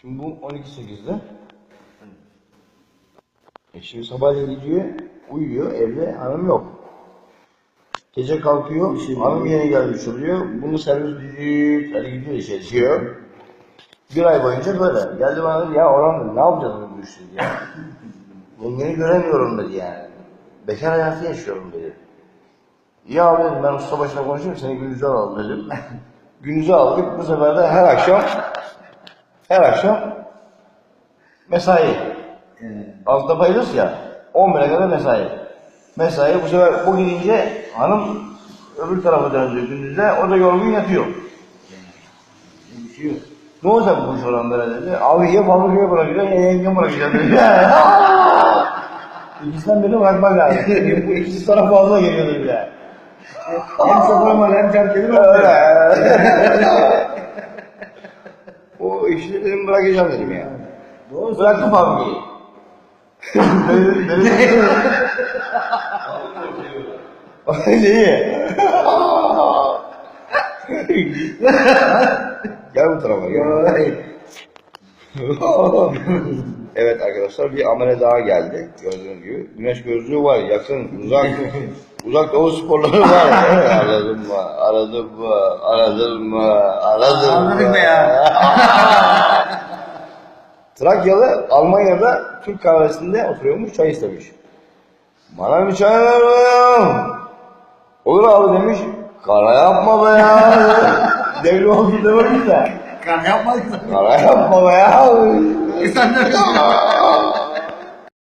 Şimdi bu 12.8'de. E şimdi sabahleyin gidiyor, uyuyor, evde hanım yok. Gece kalkıyor, hanım yeni gelmiş oluyor. Bunu servis düdük, hadi gidiyor işe diyor. Bir ay boyunca böyle. Geldi bana dedi ya Orhan ne yapacağız bu dedi ya. Yengeni göremiyorum dedi yani. Bekar hayatı yaşıyorum dedi. Abi dedim ben usta başına konuşayım seni Gündüz'e alalım dedim. Gündüz'e aldık bu sefer de her akşam her akşam mesai. Altta paydos ya 11'e kadar mesai. Mesai bu sefer bu gidince hanım öbür tarafa döndü Gündüz'e o da yorgun yatıyor. Ne olacak bu iş böyle dedi. Abi ya fabrikaya bırakacağım ya yengem bırakacağım dedi. İkisinden birini bırakmak lazım. bu ikisi sana fazla geliyordu bir de. Hem sokulamadı hem terk edilmedi. Öyle. o işi dedim bırakacağım dedim ya. Doğru Bıraktım benim... Neyi? gel bu tarafa gel. evet arkadaşlar bir amele daha geldi gördüğünüz gibi. Güneş gözlüğü var yakın uzak uzak doğu sporları var. aradım mı? Aradım mı? Aradım mı? Aradım mı? Anladık be ya. Trakyalı Almanya'da Türk kahvesinde oturuyormuş çay istemiş. Bana bir çay ver be Olur abi demiş. Kara yapma be ya. Devli olsun dememiş de. Kan yapmadık. Kara yapma be ya. E sen de